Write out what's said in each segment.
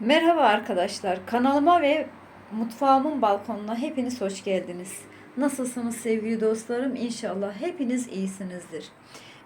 Merhaba arkadaşlar. Kanalıma ve mutfağımın balkonuna hepiniz hoş geldiniz. Nasılsınız sevgili dostlarım? İnşallah hepiniz iyisinizdir.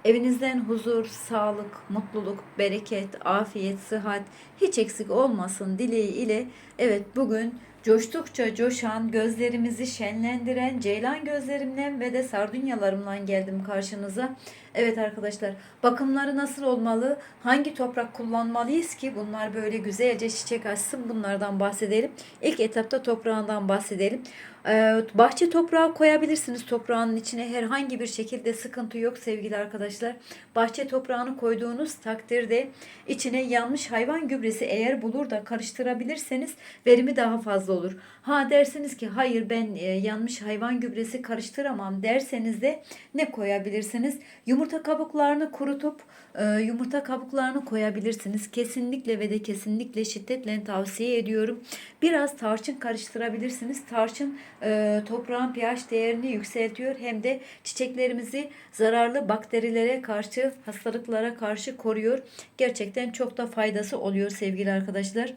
Evinizden huzur, sağlık, mutluluk, bereket, afiyet, sıhhat hiç eksik olmasın dileği ile evet bugün coştukça coşan, gözlerimizi şenlendiren ceylan gözlerimle ve de sardunyalarımla geldim karşınıza. Evet arkadaşlar bakımları nasıl olmalı? Hangi toprak kullanmalıyız ki bunlar böyle güzelce çiçek açsın? Bunlardan bahsedelim. İlk etapta toprağından bahsedelim. Ee, bahçe toprağı koyabilirsiniz toprağın içine herhangi bir şekilde sıkıntı yok sevgili arkadaşlar. Bahçe toprağını koyduğunuz takdirde içine yanmış hayvan gübresi eğer bulur da karıştırabilirseniz verimi daha fazla olur. Ha dersiniz ki hayır ben e, yanmış hayvan gübresi karıştıramam derseniz de ne koyabilirsiniz? Yumurta kabuklarını kurutup e, yumurta kabuklarını koyabilirsiniz. Kesinlikle ve de kesinlikle şiddetle tavsiye ediyorum. Biraz tarçın karıştırabilirsiniz. Tarçın e, toprağın pH değerini yükseltiyor hem de çiçeklerimizi zararlı bakterilere karşı, hastalıklara karşı koruyor. Gerçekten çok da faydası oluyor sevgili arkadaşlar.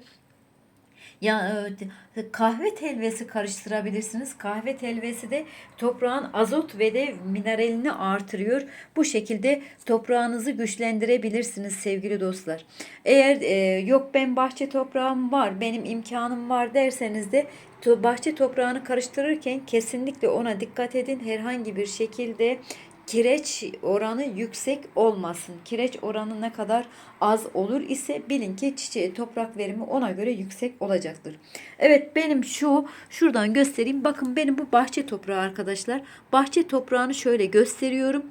Ya e, kahve telvesi karıştırabilirsiniz. Kahve telvesi de toprağın azot ve de mineralini artırıyor. Bu şekilde toprağınızı güçlendirebilirsiniz sevgili dostlar. Eğer e, yok ben bahçe toprağım var, benim imkanım var derseniz de bahçe toprağını karıştırırken kesinlikle ona dikkat edin. Herhangi bir şekilde kireç oranı yüksek olmasın. Kireç oranı ne kadar az olur ise bilin ki çiçeği toprak verimi ona göre yüksek olacaktır. Evet benim şu şuradan göstereyim. Bakın benim bu bahçe toprağı arkadaşlar. Bahçe toprağını şöyle gösteriyorum.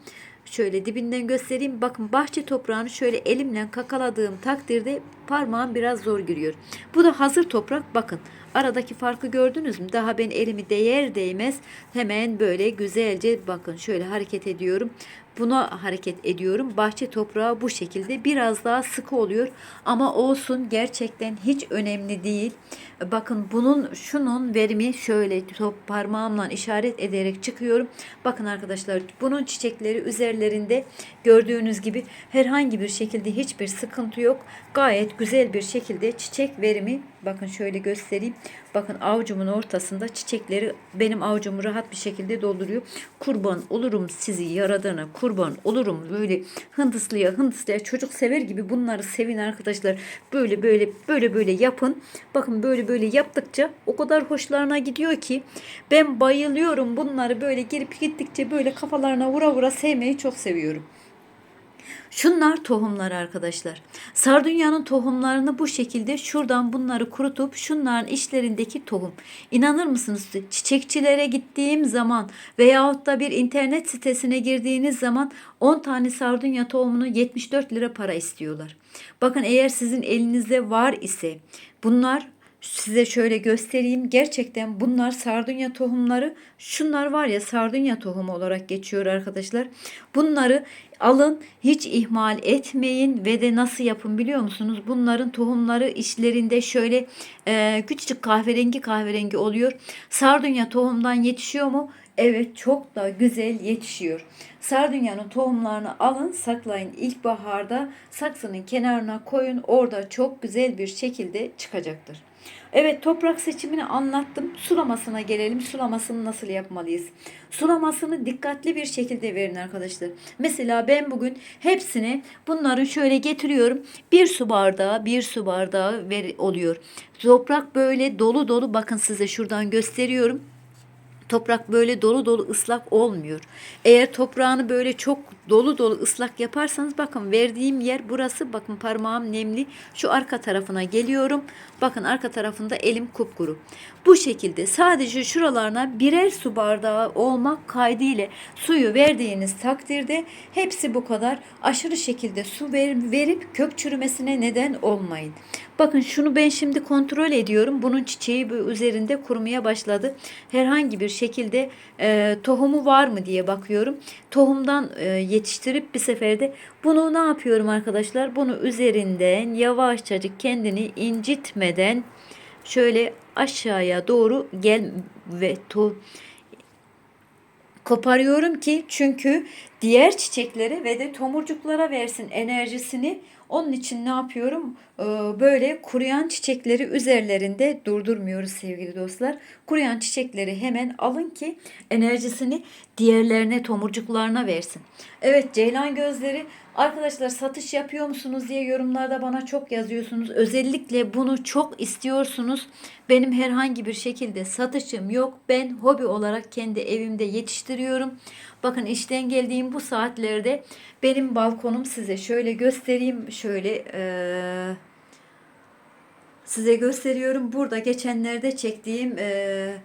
Şöyle dibinden göstereyim. Bakın bahçe toprağını şöyle elimle kakaladığım takdirde parmağım biraz zor giriyor. Bu da hazır toprak. Bakın aradaki farkı gördünüz mü? Daha ben elimi değer değmez hemen böyle güzelce bakın şöyle hareket ediyorum. Buna hareket ediyorum. Bahçe toprağı bu şekilde biraz daha sıkı oluyor ama olsun gerçekten hiç önemli değil. Bakın bunun şunun verimi şöyle top parmağımla işaret ederek çıkıyorum. Bakın arkadaşlar bunun çiçekleri üzerlerinde gördüğünüz gibi herhangi bir şekilde hiçbir sıkıntı yok. Gayet güzel bir şekilde çiçek verimi bakın şöyle göstereyim. Bakın avucumun ortasında çiçekleri benim avucumu rahat bir şekilde dolduruyor. Kurban olurum sizi yaradana kurban olurum böyle hındıslıya hındıslıya çocuk sever gibi bunları sevin arkadaşlar. Böyle böyle böyle böyle yapın. Bakın böyle böyle yaptıkça o kadar hoşlarına gidiyor ki ben bayılıyorum bunları böyle girip gittikçe böyle kafalarına vura vura sevmeyi çok seviyorum. Şunlar tohumlar arkadaşlar. Sardunyanın tohumlarını bu şekilde şuradan bunları kurutup şunların içlerindeki tohum. İnanır mısınız? Çiçekçilere gittiğim zaman veyahut da bir internet sitesine girdiğiniz zaman 10 tane sardunya tohumunu 74 lira para istiyorlar. Bakın eğer sizin elinizde var ise bunlar size şöyle göstereyim. Gerçekten bunlar sardunya tohumları. Şunlar var ya sardunya tohumu olarak geçiyor arkadaşlar. Bunları alın hiç ihmal etmeyin ve de nasıl yapın biliyor musunuz? Bunların tohumları içlerinde şöyle e, küçücük kahverengi kahverengi oluyor. Sardunya tohumdan yetişiyor mu? Evet çok da güzel yetişiyor. Sardunyanın tohumlarını alın saklayın ilkbaharda saksının kenarına koyun orada çok güzel bir şekilde çıkacaktır. Evet toprak seçimini anlattım. Sulamasına gelelim. Sulamasını nasıl yapmalıyız? Sulamasını dikkatli bir şekilde verin arkadaşlar. Mesela ben bugün hepsini bunların şöyle getiriyorum. Bir su bardağı, bir su bardağı ver, oluyor. Toprak böyle dolu dolu bakın size şuradan gösteriyorum. Toprak böyle dolu dolu ıslak olmuyor. Eğer toprağını böyle çok dolu dolu ıslak yaparsanız bakın verdiğim yer burası bakın parmağım nemli. Şu arka tarafına geliyorum. Bakın arka tarafında elim kupkuru. Bu şekilde sadece şuralarına birer su bardağı olmak kaydıyla suyu verdiğiniz takdirde hepsi bu kadar aşırı şekilde su ver, verip kök çürümesine neden olmayın. Bakın şunu ben şimdi kontrol ediyorum. Bunun çiçeği üzerinde kurumaya başladı. Herhangi bir şekilde e, tohumu var mı diye bakıyorum. Tohumdan e, yetiştirip bir seferde bunu ne yapıyorum arkadaşlar? Bunu üzerinden yavaşçacık kendini incitmeden şöyle aşağıya doğru gel ve to koparıyorum ki çünkü diğer çiçeklere ve de tomurcuklara versin enerjisini Onun için ne yapıyorum? Ee, Böyle kuruyan çiçekleri üzerlerinde durdurmuyoruz sevgili dostlar. Kuruyan çiçekleri hemen alın ki enerjisini diğerlerine, tomurcuklarına versin. Evet Ceylan gözleri arkadaşlar satış yapıyor musunuz diye yorumlarda bana çok yazıyorsunuz. Özellikle bunu çok istiyorsunuz. Benim herhangi bir şekilde satışım yok. Ben hobi olarak kendi evimde yetiştiriyorum. Bakın işten geldiğim bu saatlerde benim balkonum size şöyle göstereyim. Şöyle eee, size gösteriyorum. Burada geçenlerde çektiğim eee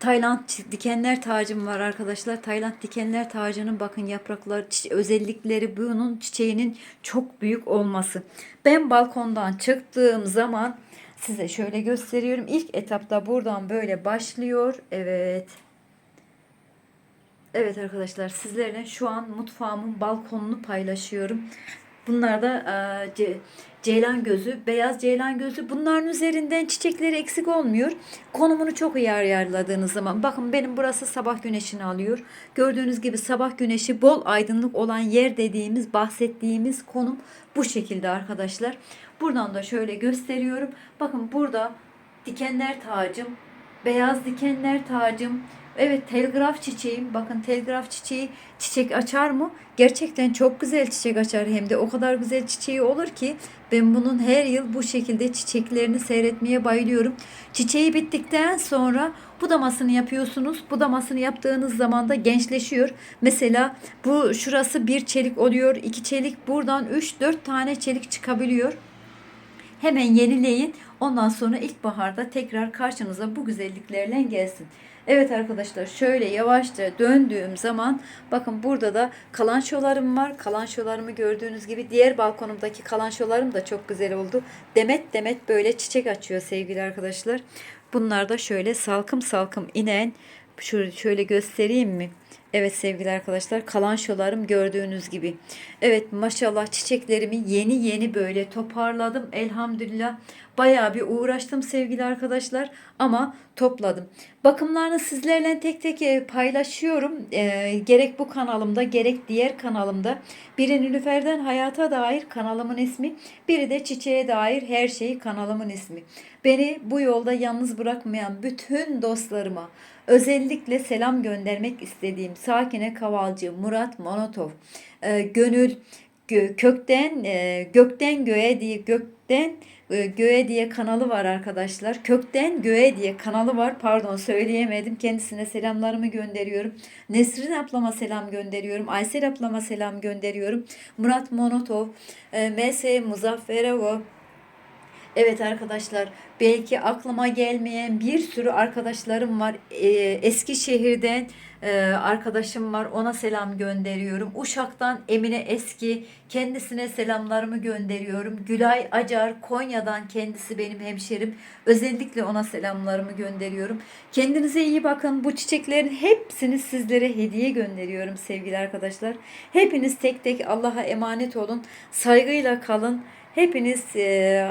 Tayland dikenler tacım var arkadaşlar. Tayland dikenler tacının bakın yapraklar özellikleri bunun çiçeğinin çok büyük olması. Ben balkondan çıktığım zaman size şöyle gösteriyorum. İlk etapta buradan böyle başlıyor. Evet. Evet arkadaşlar sizlerle şu an mutfağımın balkonunu paylaşıyorum. Bunlar da e, ce- ceylan gözü, beyaz ceylan gözü. Bunların üzerinden çiçekleri eksik olmuyor. Konumunu çok iyi ayarladığınız zaman. Bakın benim burası sabah güneşini alıyor. Gördüğünüz gibi sabah güneşi bol aydınlık olan yer dediğimiz, bahsettiğimiz konum bu şekilde arkadaşlar. Buradan da şöyle gösteriyorum. Bakın burada dikenler tacım, beyaz dikenler tacım, Evet telgraf çiçeğim. Bakın telgraf çiçeği çiçek açar mı? Gerçekten çok güzel çiçek açar hem de o kadar güzel çiçeği olur ki ben bunun her yıl bu şekilde çiçeklerini seyretmeye bayılıyorum. Çiçeği bittikten sonra budamasını yapıyorsunuz. Budamasını yaptığınız zaman da gençleşiyor. Mesela bu şurası bir çelik oluyor. iki çelik buradan 3-4 tane çelik çıkabiliyor. Hemen yenileyin. Ondan sonra ilkbaharda tekrar karşınıza bu güzelliklerle gelsin. Evet arkadaşlar şöyle yavaşça döndüğüm zaman bakın burada da kalançolarım var. Kalançolarımı gördüğünüz gibi diğer balkonumdaki kalançolarım da çok güzel oldu. Demet demet böyle çiçek açıyor sevgili arkadaşlar. Bunlar da şöyle salkım salkım inen şöyle, göstereyim mi? Evet sevgili arkadaşlar kalançolarım gördüğünüz gibi. Evet maşallah çiçeklerimi yeni yeni böyle toparladım elhamdülillah. Bayağı bir uğraştım sevgili arkadaşlar ama topladım. Bakımlarını sizlerle tek tek e, paylaşıyorum. Ee, gerek bu kanalımda gerek diğer kanalımda. Biri Nilüfer'den Hayata dair kanalımın ismi. Biri de Çiçeğe dair her şey kanalımın ismi. Beni bu yolda yalnız bırakmayan bütün dostlarıma özellikle selam göndermek istediğim Sakine Kavalcı, Murat Monotov, e, Gönül Gö- Kökten e, Gökten Göğe diye Gökten e, Göğe diye kanalı var arkadaşlar. Kökten Göğe diye kanalı var. Pardon söyleyemedim. Kendisine selamlarımı gönderiyorum. Nesrin ablama selam gönderiyorum. Aysel ablama selam gönderiyorum. Murat Monotov, e, MS Muzafferovo, Evet arkadaşlar belki aklıma gelmeyen bir sürü arkadaşlarım var. Ee, Eskişehir'den e, arkadaşım var ona selam gönderiyorum. Uşak'tan Emine Eski kendisine selamlarımı gönderiyorum. Gülay Acar Konya'dan kendisi benim hemşerim. Özellikle ona selamlarımı gönderiyorum. Kendinize iyi bakın. Bu çiçeklerin hepsini sizlere hediye gönderiyorum sevgili arkadaşlar. Hepiniz tek tek Allah'a emanet olun. Saygıyla kalın. Hepiniz e,